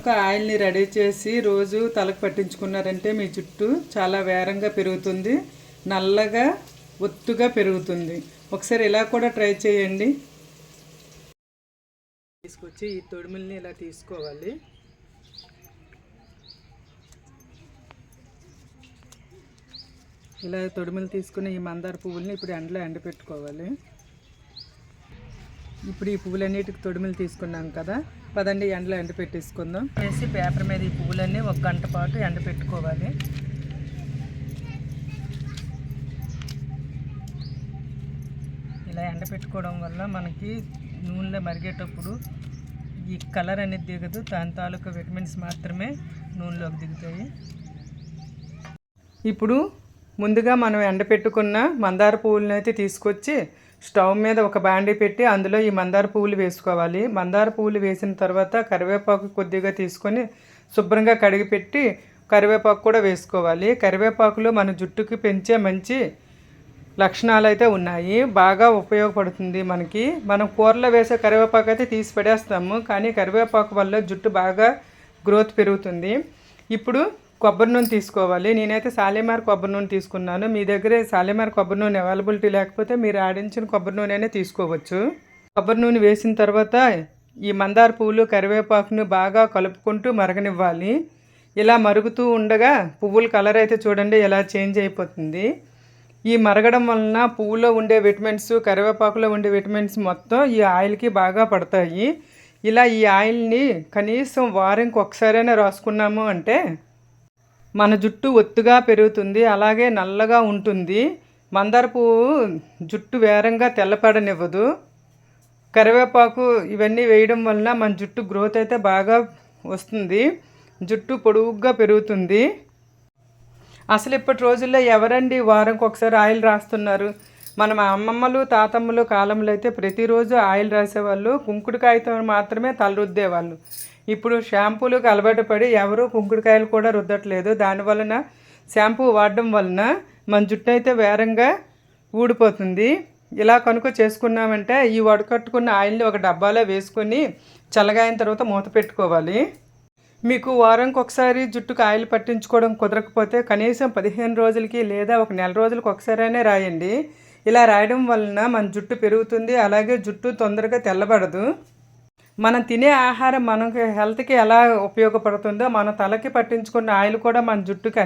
ఒక ఆయిల్ని రెడీ చేసి రోజు తలకు పట్టించుకున్నారంటే మీ జుట్టు చాలా వేరంగా పెరుగుతుంది నల్లగా ఒత్తుగా పెరుగుతుంది. ఒకసారి ఇలా కూడా ట్రై చేయండి. తీసుకొచ్చి ఈ తొడిమిల్ని ఇలా తీసుకోవాలి. ఇలా తొడిమిలు తీసుకుని ఈ మందార పువ్వుల్ని ఇప్పుడు ఎండలో ఎండపెట్టుకోవాలి. ఇప్పుడు ఈ పువ్వులన్నిటికి తొడిమిలు తీసుకున్నాం కదా. పదండి ఎండలో ఎండ పెట్టేసుకుందాం. వేసి పేపర్ మీద ఈ పువ్వులన్నీ ఒక గంట పాటు ఎండ పెట్టుకోవాలి. ఇలా ఎండ పెట్టుకోవడం వల్ల మనకి నూనెలో మరిగేటప్పుడు ఈ కలర్ అనేది దిగదు. దాని తాలూకా విటమిన్స్ మాత్రమే నూనెలోకి దిగుతాయి. ఇప్పుడు ముందుగా మనం ఎండపెట్టుకున్న మందార పువ్వులను అయితే తీసుకొచ్చి స్టవ్ మీద ఒక బాండీ పెట్టి అందులో ఈ మందార పువ్వులు వేసుకోవాలి. మందార పువ్వులు వేసిన తర్వాత కరివేపాకు కొద్దిగా తీసుకొని శుభ్రంగా కడిగి పెట్టి కరివేపాకు కూడా వేసుకోవాలి. కరివేపాకులో మన జుట్టుకి పెంచే మంచి లక్షణాలు అయితే ఉన్నాయి. బాగా ఉపయోగపడుతుంది మనకి. మనం కూరలో వేసే కరివేపాకు అయితే తీసి పడేస్తాము కానీ కరివేపాకు వల్ల జుట్టు బాగా గ్రోత్ పెరుగుతుంది. ఇప్పుడు కొబ్బరి నూనె తీసుకోవాలి. నేనైతే సాలేమార్ కొబ్బరి నూనె తీసుకున్నాను. మీ దగ్గర సాలేమార్ కొబ్బరి నూనె అవైలబిలిటీ లేకపోతే మీరు ఆడించిన కొబ్బరి నూనెనే తీసుకోవచ్చు. కొబ్బరి నూనె వేసిన తర్వాత ఈ మందార పువ్వులు కరివేపాకును బాగా కలుపుకుంటూ మరగనివ్వాలి. ఇలా మరుగుతూ ఉండగా పువ్వుల కలర్ అయితే చూడండి ఎలా చేంజ్ అయిపోతుంది. ఈ మరగడం వలన పువ్వులో ఉండే విటమిన్స్ కరివేపాకులో ఉండే విటమిన్స్ మొత్తం ఈ ఆయిల్కి బాగా పడతాయి. ఇలా ఈ ఆయిల్ని కనీసం వారంకి ఒకసారైనా రాసుకున్నాము అంటే మన జుట్టు ఒత్తుగా పెరుగుతుంది అలాగే నల్లగా ఉంటుంది. మందార పువ్వు జుట్టు వేరంగా తెల్లపడనివ్వదు. కరివేపాకు ఇవన్నీ వేయడం వలన మన జుట్టు గ్రోత్ అయితే బాగా వస్తుంది. జుట్టు పొడువుగా పెరుగుతుంది. అసలు ఇప్పటి రోజుల్లో ఎవరండి వారంకి ఒకసారి ఆయిల్ రాస్తున్నారు? మన అమ్మమ్మలు తాతమ్మలు కాలంలో అయితే ప్రతిరోజు ఆయిల్ రాసేవాళ్ళు. కుంకుడుకాయతో మాత్రమే తలరుద్దేవాళ్ళు. ఇప్పుడు షాంపూలకు అలవాటు పడి ఎవరు కుంకుడుకాయలు కూడా రుద్దట్లేదు. దానివలన షాంపూ వాడడం వలన మన జుట్టు అయితే వేరంగా ఊడిపోతుంది. ఇలా కనుక చేసుకున్నామంటే ఈ వడకట్టుకున్న ఆయిల్ని ఒక డబ్బాలో వేసుకొని చల్లగాయిన తర్వాత మూత పెట్టుకోవాలి. మీకు వారంకి ఒకసారి జుట్టుకు ఆయిల్ పట్టించుకోవడం కుదరకపోతే కనీసం పదిహేను రోజులకి లేదా ఒక నెల రోజులకి ఒకసారైనా రాయండి. ఇలా రాయడం వలన మన జుట్టు పెరుగుతుంది. అలాగే జుట్టు తొందరగా తెల్లబడదు. మనం తినే ఆహారం మనకి హెల్త్కి ఎలా ఉపయోగపడుతుందో మన తలకి పట్టించుకున్న ఆయిల్ కూడా మన జుట్టుకి